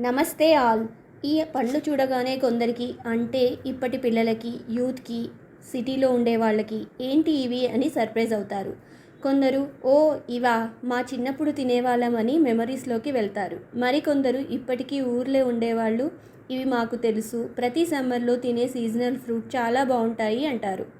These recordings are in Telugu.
నమస్తే ఆల్. ఈ పండ్లు చూడగానే కొందరికి అంటే ఇప్పటి పిల్లలకి యూత్కి సిటీలో ఉండే వాళ్ళకి ఏంటి ఇవి అని సర్ప్రైజ్ అవుతారు. కొందరు ఓ ఇవా మా చిన్నప్పుడు తినేవాళ్ళమని మెమరీస్లోకి వెళ్తారు. మరికొందరు ఇప్పటికీ ఊర్లో ఉండేవాళ్ళు ఇవి మాకు తెలుసు. ప్రతి సమ్మర్లో తినే సీజనల్ ఫ్రూట్ చాలా బాగుంటాయి అంటారు.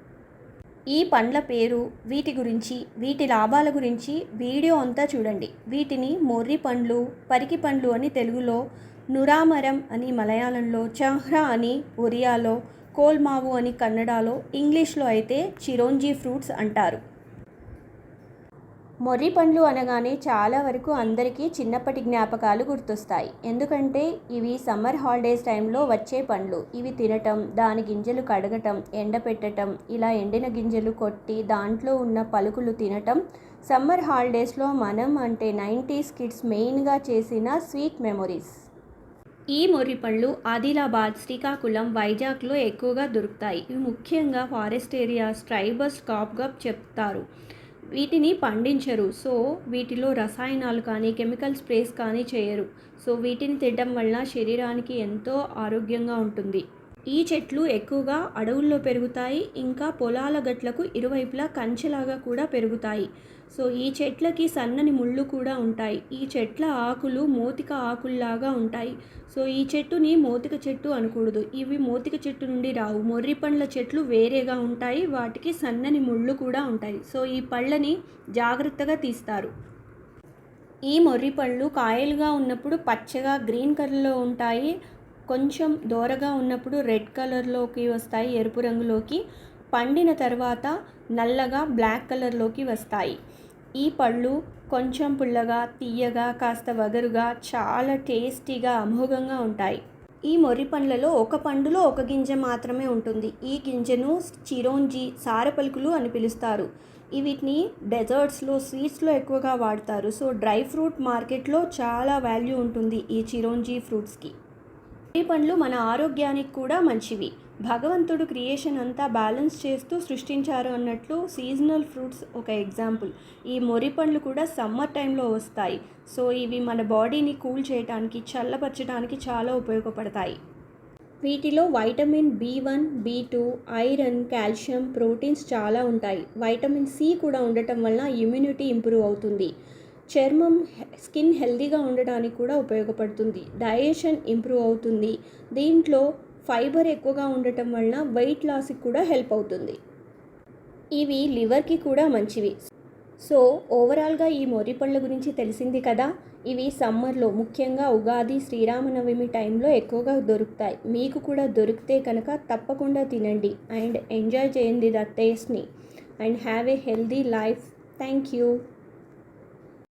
ఈ పండ్ల పేరు వీటి గురించి వీటి లాభాల గురించి వీడియో అంతా చూడండి. వీటిని మొర్రి పండ్లు పరికి పండ్లు అని తెలుగులో నురామరం అని మలయాళంలో చహ్రా అని ఒరియాలో కోల్మావు అని కన్నడలో ఇంగ్లీష్లో అయితే చిరోంజీ ఫ్రూట్స్ అంటారు. మొర్రి పండ్లు అనగానే చాలా వరకు అందరికీ చిన్నప్పటి జ్ఞాపకాలు గుర్తొస్తాయి. ఎందుకంటే ఇవి సమ్మర్ హాలిడేస్ టైంలో వచ్చే పండ్లు. ఇవి తినటం దాని గింజలు కడగటం ఎండపెట్టటం ఇలా ఎండిన గింజలు కొట్టి దాంట్లో ఉన్న పలుకులు తినటం సమ్మర్ హాలిడేస్లో మనం అంటే నైంటీస్ కిడ్స్ మెయిన్గా చేసిన స్వీట్ మెమొరీస్. ఈ మొర్రి పళ్ళు ఆదిలాబాద్ శ్రీకాకుళం వైజాగ్లో ఎక్కువగా దొరుకుతాయి. ఇవి ముఖ్యంగా ఫారెస్ట్ ఏరియాస్ ట్రైబల్స్ కాప్గా చెప్తారు. వీటిని పండించరు. సో వీటిలో రసాయనాలు కానీ కెమికల్ స్ప్రేస్ కానీ చేయరు. సో వీటిని తినడం వల్ల శరీరానికి ఎంతో ఆరోగ్యంగా ఉంటుంది. ఈ చెట్లు ఎక్కువగా అడవుల్లో పెరుగుతాయి ఇంకా పొలాల గట్లకు ఇరువైపులా కంచెలాగా కూడా పెరుగుతాయి. సో ఈ చెట్లకి సన్నని ముళ్ళు కూడా ఉంటాయి. ఈ చెట్ల ఆకులు మోతిక ఆకుల్లాగా ఉంటాయి. సో ఈ చెట్టుని మోతిక చెట్టు అనకూడదు. ఇవి మోతిక చెట్టు నుండి రావు. మొర్రి పండ్ల చెట్లు వేరేగా ఉంటాయి. వాటికి సన్నని ముళ్ళు కూడా ఉంటాయి. సో ఈ పళ్ళని జాగ్రత్తగా తీస్తారు. ఈ మొర్రి పళ్ళు కాయలుగా ఉన్నప్పుడు పచ్చగా గ్రీన్ కలర్లో ఉంటాయి. కొంచెం దోరగా ఉన్నప్పుడు రెడ్ కలర్లోకి వస్తాయి ఎరుపు రంగులోకి. పండిన తర్వాత నల్లగా బ్లాక్ కలర్లోకి వస్తాయి. ఈ పళ్ళు కొంచెం పుల్లగా తీయగా కాస్త వగరుగా చాలా టేస్టీగా అమోఘంగా ఉంటాయి. ఈ మొర్రి పండ్లలో ఒక పండులో ఒక గింజ మాత్రమే ఉంటుంది. ఈ గింజను చిరోంజి సారపలుకులు అని పిలుస్తారు. వీటిని డెజర్ట్స్లో స్వీట్స్లో ఎక్కువగా వాడతారు. సో డ్రై ఫ్రూట్ మార్కెట్లో చాలా వాల్యూ ఉంటుంది ఈ చిరోంజి ఫ్రూట్స్కి. అరటి పండ్లు మన ఆరోగ్యానికి కూడా మంచివి. భగవంతుడు క్రియేషన్ అంతా బ్యాలెన్స్ చేస్తూ సృష్టించారు అన్నట్లు సీజనల్ ఫ్రూట్స్ ఒక ఎగ్జాంపుల్. ఈ మొరి పండ్లు కూడా సమ్మర్ టైంలో వస్తాయి. సో ఇవి మన బాడీని కూల్ చేయడానికి చల్లపరచడానికి చాలా ఉపయోగపడతాయి. వీటిలో vitamin B one B two iron calcium proteins చాలా ఉంటాయి. వైటమిన్ సి కూడా ఉండటం వలన ఇమ్యూనిటీ ఇంప్రూవ్ అవుతుంది. చర్మం స్కిన్ హెల్దీగా ఉండడానికి కూడా ఉపయోగపడుతుంది. డైజెషన్ ఇంప్రూవ్ అవుతుంది. దీంట్లో ఫైబర్ ఎక్కువగా ఉండటం వలన వెయిట్ లాస్కి కూడా హెల్ప్ అవుతుంది. ఇవి లివర్కి కూడా మంచివి. సో ఓవరాల్గా ఈ మొరి గురించి తెలిసింది కదా? ఇవి సమ్మర్లో ముఖ్యంగా ఉగాది శ్రీరామనవమి టైంలో ఎక్కువగా దొరుకుతాయి. మీకు కూడా దొరికితే కనుక తప్పకుండా తినండి. అండ్ ఎంజాయ్ చేయండి ద టేస్ట్ని. And have a healthy life. Thank you.